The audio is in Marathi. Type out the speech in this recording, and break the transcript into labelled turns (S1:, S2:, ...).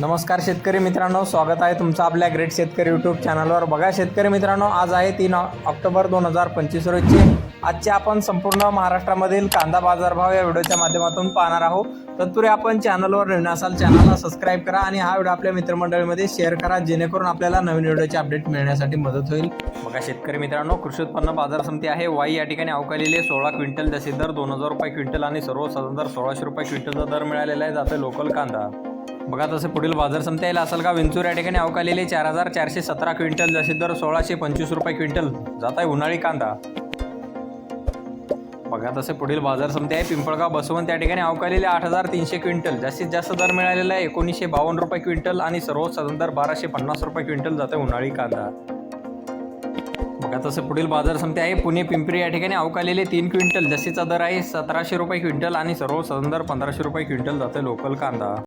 S1: नमस्कार शेतकरी मित्रांनो स्वागत आहे तुमचं आपल्या ग्रेट शेतकरी यूट्यूब चॅनलवर बघा शेतकरी मित्रांनो आज आहे तीन ऑक्टोबर दोन हजार पंचवीस रोजी. आजचे आपण संपूर्ण महाराष्ट्रामधील कांदा बाजारभाव या व्हिडिओच्या माध्यमातून पाहणार आहोत. तत्पूर्वी आपण चॅनलवर नवीन असाल चॅनलला सबस्क्राईब करा आणि हा व्हिडिओ आपल्या मित्रमंडळीमध्ये शेअर करा जेणेकरून आपल्याला नवीन व्हिडिओचे अपडेट मिळण्यासाठी मदत होईल. बघा शेतकरी मित्रांनो कृषी उत्पन्न बाजार समिती आहे. वाई या ठिकाणी अवकालेले सोळा क्विंटल जसे दर दोन हजार रुपये क्विंटल आणि सर्वसाधारण दर सोळाशे रुपये क्विंटलचा दर मिळालेला आहे. जाते लोकल कांदा. बघा तसे पुढील बाजार समिती यायला असेल का? विंचूर या ठिकाणी अवकालेले चार हजार चारशे सतरा क्विंटल जसे दर सोळाशे पंचवीस रुपये क्विंटल. जात आहे उन्हाळी कांदा. बघा तसे पुढील बाजार समिती आहे. पिंपळगाव बसवंत त्या ठिकाणी अवकालेले आठ हजार तीनशे क्विंटल. जास्तीत जास्त दर मिळालेला आहे एकोणीसशे बावन्न रुपये क्विंटल आणि सर्वसाधारण दर बाराशे पन्नास रुपये क्विंटल जाते उन्हाळी कांदा. बघा तसं पुढील बाजार समिती आहे. पुणे पिंपरी या ठिकाणी अवकालेले तीन क्विंटल. जास्तीचा दर आहे सतराशे रुपये क्विंटल आणि सर्वसाधारण दर पंधराशे रुपये क्विंटल जाते लोकल कांदा.